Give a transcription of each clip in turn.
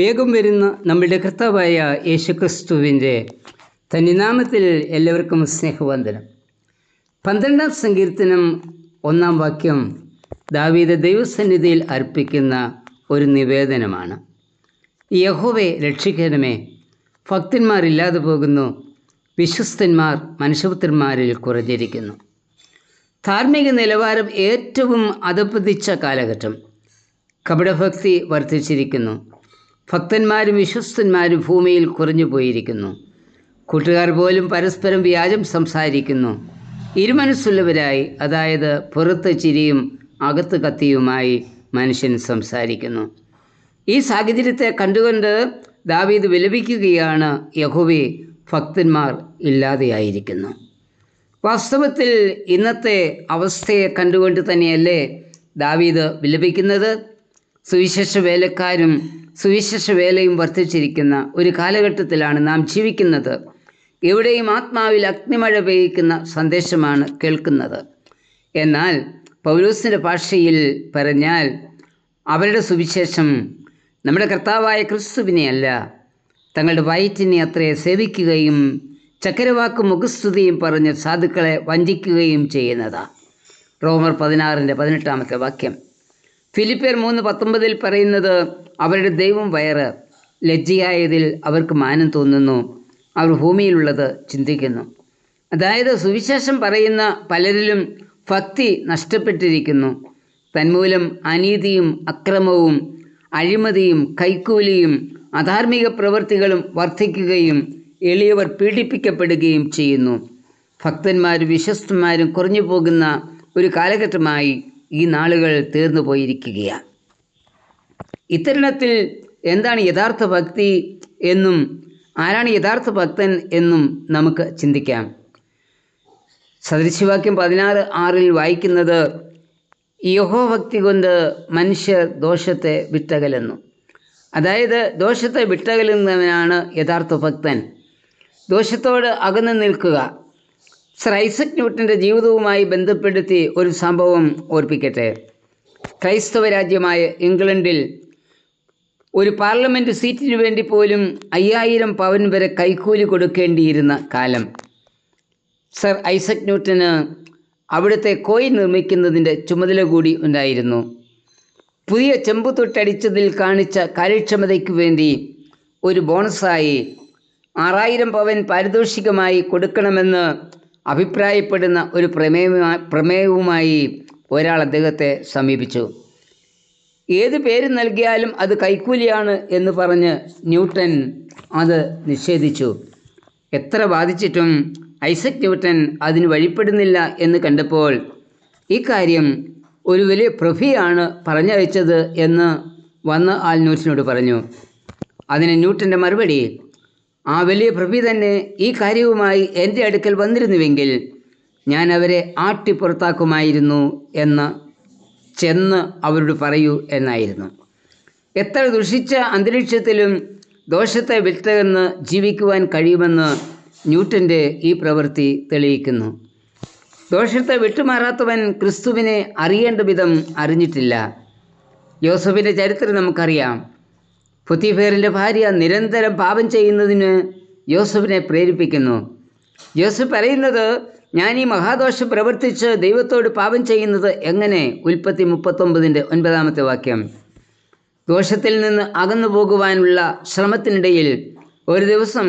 വേഗം വരുന്ന നമ്മുടെ കർത്താവായ യേശുക്രിസ്തുവിന്റെ തനിനാമത്തിൽ എല്ലാവർക്കും സ്നേഹവന്ദനം. പന്ത്രണ്ടാം സങ്കീർത്തനം ഒന്നാം വാക്യം ദാവീദ ദൈവസന്നിധിയിൽ അർപ്പിക്കുന്ന ഒരു നിവേദനമാണ്. യഹോവെ രക്ഷിക്കണമേ ഭക്തന്മാരില്ലാതെ പോകുന്നു വിശ്വസ്തന്മാർ മനുഷ്യപുത്രന്മാരിൽ കുറഞ്ഞിരിക്കുന്നു. ധാർമ്മിക നിലവാരം ഏറ്റവും അധപ്പതിച്ച കാലഘട്ടം. കപടഭക്തി വർദ്ധിച്ചിരിക്കുന്നു. ഭക്തന്മാരും വിശ്വസ്തന്മാരും ഭൂമിയിൽ കുറഞ്ഞു പോയിരിക്കുന്നു. കൂട്ടുകാർ പോലും പരസ്പരം വ്യാജം സംസാരിക്കുന്നു. ഇരുമനസ്സുള്ളവരായി അതായത് പുറത്ത് ചിരിയും അകത്ത് കത്തിയുമായി മനുഷ്യൻ സംസാരിക്കുന്നു. ഈ സാഹചര്യത്തെ കണ്ടുകൊണ്ട് ദാവീദ് വിലപിക്കുകയാണ് യഹുവി ഭക്തന്മാർ ഇല്ലാതെയായിരിക്കുന്നു. വാസ്തവത്തിൽ ഇന്നത്തെ അവസ്ഥയെ കണ്ടുകൊണ്ട് തന്നെയല്ലേ ദാവീദ് വിലപിക്കുന്നത്? സുവിശേഷ വേലക്കാരും സുവിശേഷ വേലയും വർദ്ധിച്ചിരിക്കുന്ന ഒരു കാലഘട്ടത്തിലാണ് നാം ജീവിക്കുന്നത്. എവിടെയും ആത്മാവിൽ അഗ്നിമഴ പെയ്യിക്കുന്ന സന്ദേശമാണ് കേൾക്കുന്നത്. എന്നാൽ പൗലൂസിന്റെ ഭാഷയിൽ പറഞ്ഞാൽ അവരുടെ സുവിശേഷം നമ്മുടെ കർത്താവായ ക്രിസ്തുവിനെയല്ല തങ്ങളുടെ വയറ്റിനെ അത്രയെ സേവിക്കുകയും ചക്കരവാക്കും മുഖസ്തുതിയും പറഞ്ഞ് സാധുക്കളെ വഞ്ചിക്കുകയും ചെയ്യുന്നതാണ് റോമർ പതിനാറിന്റെ പതിനെട്ടാമത്തെ വാക്യം. ഫിലിപ്പിയർ മൂന്ന് പത്തൊമ്പതിൽ പറയുന്നത് അവരുടെ ദൈവം വയറ് ലജ്ജയായതിൽ അവർക്ക് മാനം തോന്നുന്നു. അവർ ഭൂമിയിലുള്ളത് ചിന്തിക്കുന്നു. അതായത് സുവിശേഷം പറയുന്ന പലരിലും ഭക്തി നഷ്ടപ്പെട്ടിരിക്കുന്നു. തന്മൂലം അനീതിയും അക്രമവും അഴിമതിയും കൈക്കൂലിയും അധാർമിക പ്രവൃത്തികളും വർദ്ധിക്കുകയും എളിയവർ പീഡിപ്പിക്കപ്പെടുകയും ചെയ്യുന്നു. ഭക്തന്മാരും വിശ്വസ്തന്മാരും കുറഞ്ഞു പോകുന്ന ഒരു കാലഘട്ടമായി ഈ നാളുകൾ തീർന്നു പോയിരിക്കുകയാണ്. ഇത്തരുണത്തിൽ എന്താണ് യഥാർത്ഥ ഭക്തി എന്നും ആരാണ് യഥാർത്ഥ ഭക്തൻ എന്നും നമുക്ക് ചിന്തിക്കാം. സദൃശ്യവാക്യം പതിനാറ് ആറിൽ വായിക്കുന്നത് യഹോഭക്തി കൊണ്ട് മനുഷ്യർ ദോഷത്തെ വിട്ടകലെന്നു. അതായത് ദോഷത്തെ വിട്ടകലുന്നവനാണ് യഥാർത്ഥ ഭക്തൻ. ദോഷത്തോട് അകന്നു നിൽക്കുക. സർ ഐസക് ന്യൂട്ടന്റെ ജീവിതവുമായി ബന്ധപ്പെടുത്തി ഒരു സംഭവം ഓർപ്പിക്കട്ടെ. ക്രൈസ്തവ രാജ്യമായ ഇംഗ്ലണ്ടിൽ ഒരു പാർലമെന്റ് സീറ്റിനു വേണ്ടി പോലും അയ്യായിരം പവൻ വരെ കൈക്കൂലി കൊടുക്കേണ്ടിയിരുന്ന കാലം. സർ ഐസക് ന്യൂട്ടന് അവിടുത്തെ കോയിൻ നിർമ്മിക്കുന്നതിന്റെ ചുമതല കൂടി ഉണ്ടായിരുന്നു. പുതിയ ചെമ്പ് തൊട്ടടിച്ചതിൽ കാണിച്ച കാര്യക്ഷമതയ്ക്ക് വേണ്ടി ഒരു ബോണസായി ആറായിരം പവൻ പാരിതോഷികമായി കൊടുക്കണമെന്ന് അഭിപ്രായപ്പെടുന്ന ഒരു പ്രമേയവുമായി പ്രമേയവുമായി ഒരാൾ അദ്ദേഹത്തെ സമീപിച്ചു. ഏത് പേര് നൽകിയാലും അത് കൈക്കൂലിയാണ് എന്ന് പറഞ്ഞ് ന്യൂട്ടൻ അത് നിഷേധിച്ചു. എത്ര ബാധിച്ചിട്ടും ഐസക് ന്യൂട്ടൻ അതിന് വഴിപ്പെടുന്നില്ല എന്ന് കണ്ടപ്പോൾ ഈ കാര്യം ഒരു വലിയ പ്രഭിയാണ് പറഞ്ഞയച്ചത് എന്ന് വന്ന് ആൽ ന്യൂട്ടനോട് പറഞ്ഞു. അതിന് ന്യൂട്ടന്റെ മറുപടി ആ വലിയ പ്രഭി തന്നെ ഈ കാര്യവുമായി എന്റെ അടുക്കൽ വന്നിരുന്നുവെങ്കിൽ ഞാൻ അവരെ ആട്ടി പുറത്താക്കുമായിരുന്നു എന്ന് ചെന്ന് അവരോട് പറയൂ എന്നായിരുന്നു. എത്ര ദുഷിച്ച അന്തരീക്ഷത്തിലും ദോഷത്തെ വിൽത്തകന്ന് ജീവിക്കുവാൻ കഴിയുമെന്ന് ന്യൂട്ടന്റെ ഈ പ്രവൃത്തി തെളിയിക്കുന്നു. ദോഷത്തെ വിട്ടുമാറാത്തവൻ ക്രിസ്തുവിനെ അറിയേണ്ട വിധം അറിഞ്ഞിട്ടില്ല. യോസഫിന്റെ ചരിത്രം നമുക്കറിയാം. പുത്തിഫേറിന്റെ ഭാര്യ നിരന്തരം പാപം ചെയ്യുന്നതിന് യോസഫിനെ പ്രേരിപ്പിക്കുന്നു. യോസഫ് പറയുന്നത് ഞാൻ ഈ മഹാദോഷം പ്രവർത്തിച്ച് ദൈവത്തോട് പാപം ചെയ്യുന്നത് എങ്ങനെ? ഉൽപ്പത്തി മുപ്പത്തൊമ്പതിന്റെ ഒൻപതാമത്തെ വാക്യം. ദോഷത്തിൽ നിന്ന് അകന്നു പോകുവാനുള്ള ശ്രമത്തിനിടയിൽ ഒരു ദിവസം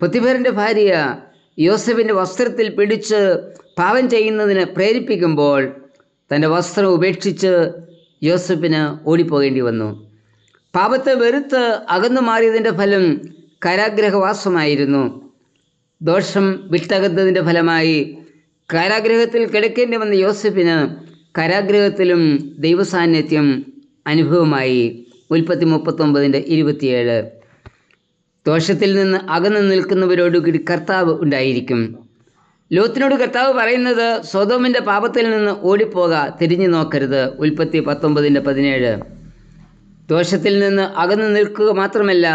പുത്തിഫേറിന്റെ ഭാര്യ യോസഫിന്റെ വസ്ത്രത്തിൽ പിടിച്ച് പാപം ചെയ്യുന്നതിന് പ്രേരിപ്പിക്കുമ്പോൾ തന്റെ വസ്ത്രം ഉപേക്ഷിച്ച് യോസഫിന് ഓടിപ്പോകേണ്ടി വന്നു. പാപത്തെ വെറുത്ത് അകന്നു മാറിയതിന്റെ ഫലം കാരാഗ്രഹവാസമായിരുന്നു. ദോഷം വിട്ടകന്നതിന്റെ ഫലമായി കാരാഗ്രഹത്തിൽ കിടക്കേണ്ടി വന്ന യോസഫിന് കാരാഗ്രഹത്തിലും ദൈവസാന്നിധ്യം അനുഭവമായി. ഉൽപ്പത്തി മുപ്പത്തൊമ്പതിന്റെ ഇരുപത്തിയേഴ്. ദോഷത്തിൽ നിന്ന് അകന്നു നിൽക്കുന്നവരോട് കൂടി കർത്താവ് ഉണ്ടായിരിക്കും. ലോത്തിനോട് കർത്താവ് പറയുന്നത് സ്വതോമിന്റെ പാപത്തിൽ നിന്ന് ഓടിപ്പോക തിരിഞ്ഞു നോക്കരുത്. ഉൽപ്പത്തി പത്തൊമ്പതിന്റെ പതിനേഴ്. ദോഷത്തിൽ നിന്ന് അകന്നു നിൽക്കുക മാത്രമല്ല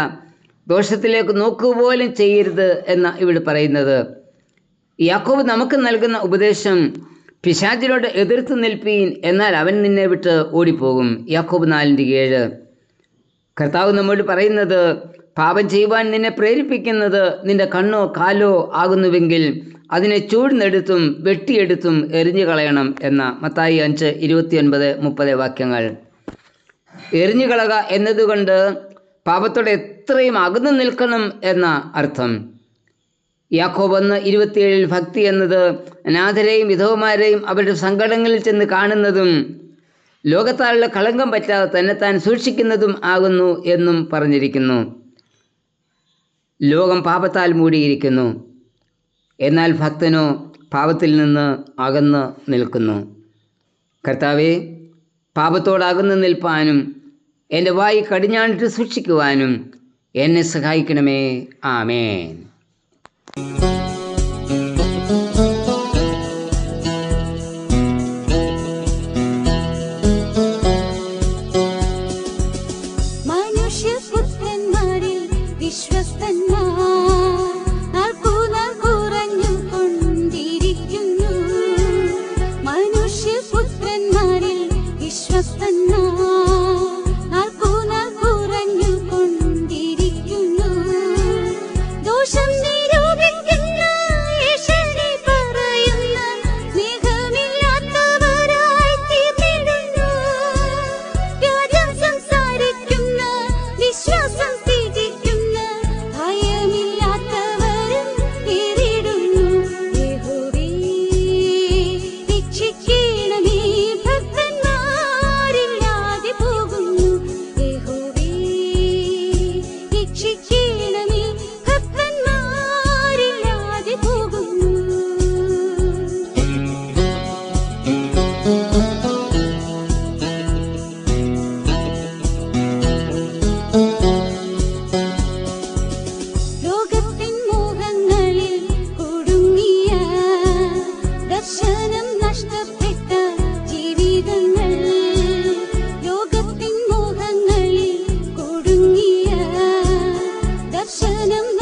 ദോഷത്തിലേക്ക് നോക്കുക പോലും ചെയ്യരുത് എന്ന ഇവിടെ പറയുന്നത്. യാക്കോബ് നമുക്ക് നൽകുന്ന ഉപദേശം പിശാചിനോട് എതിർത്ത് നിൽപ്പീൻ എന്നാൽ അവൻ നിന്നെ വിട്ട് ഓടിപ്പോകും. യാക്കോബ് നാലിന്റെ ഏഴ്. കർത്താവ് നമ്മോട് പറയുന്നത് പാപം ചെയ്യുവാൻ നിന്നെ പ്രേരിപ്പിക്കുന്നത് നിന്റെ കണ്ണോ കാലോ ആകുന്നുവെങ്കിൽ അതിനെ ചൂഴ്ന്നെടുത്തും വെട്ടിയെടുത്തും എറിഞ്ഞു കളയണം എന്ന മത്തായി അഞ്ച് ഇരുപത്തിയൊൻപത് മുപ്പത് വാക്യങ്ങൾ. എറിഞ്ഞു കളക എന്നതുകൊണ്ട് പാപത്തോടെ എത്രയും അകന്നു നിൽക്കണം എന്ന അർത്ഥം. യാക്കോബ് ഒന്ന് ഇരുപത്തിയേഴിൽ ഭക്തി എന്നത് അനാഥരെയും വിധവമാരെയും അവരുടെ സങ്കടങ്ങളിൽ ചെന്ന് കാണുന്നതും ലോകത്താലുള്ള കളങ്കം പറ്റാതെ തന്നെ താൻ സൂക്ഷിക്കുന്നതും ആകുന്നു എന്നും പറഞ്ഞിരിക്കുന്നു. ലോകം പാപത്താൽ മൂടിയിരിക്കുന്നു. എന്നാൽ ഭക്തനോ പാപത്തിൽ നിന്ന് അകന്ന് നിൽക്കുന്നു. കർത്താവെ പാപത്തോടകന്ന് നിൽപ്പാനും എന്റെ വായി കടിഞ്ഞാണിട്ട് സൂക്ഷിക്കുവാനും എന്നെ സഹായിക്കണമേ. ആമേൻ. 思念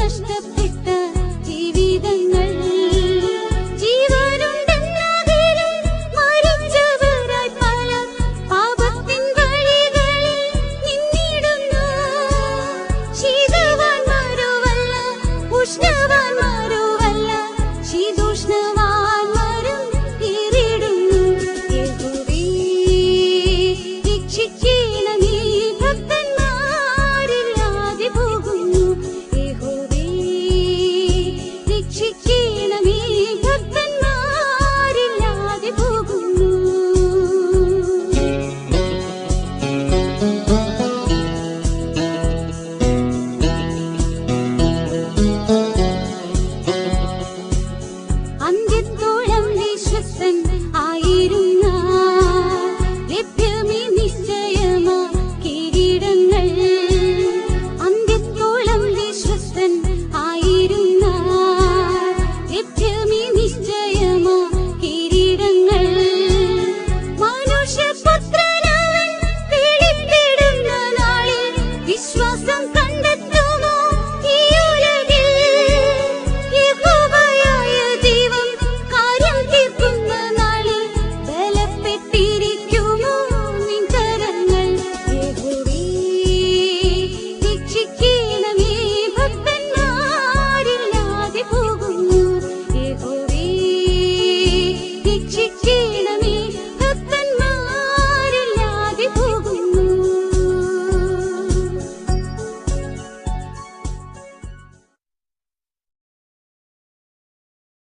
nuestros.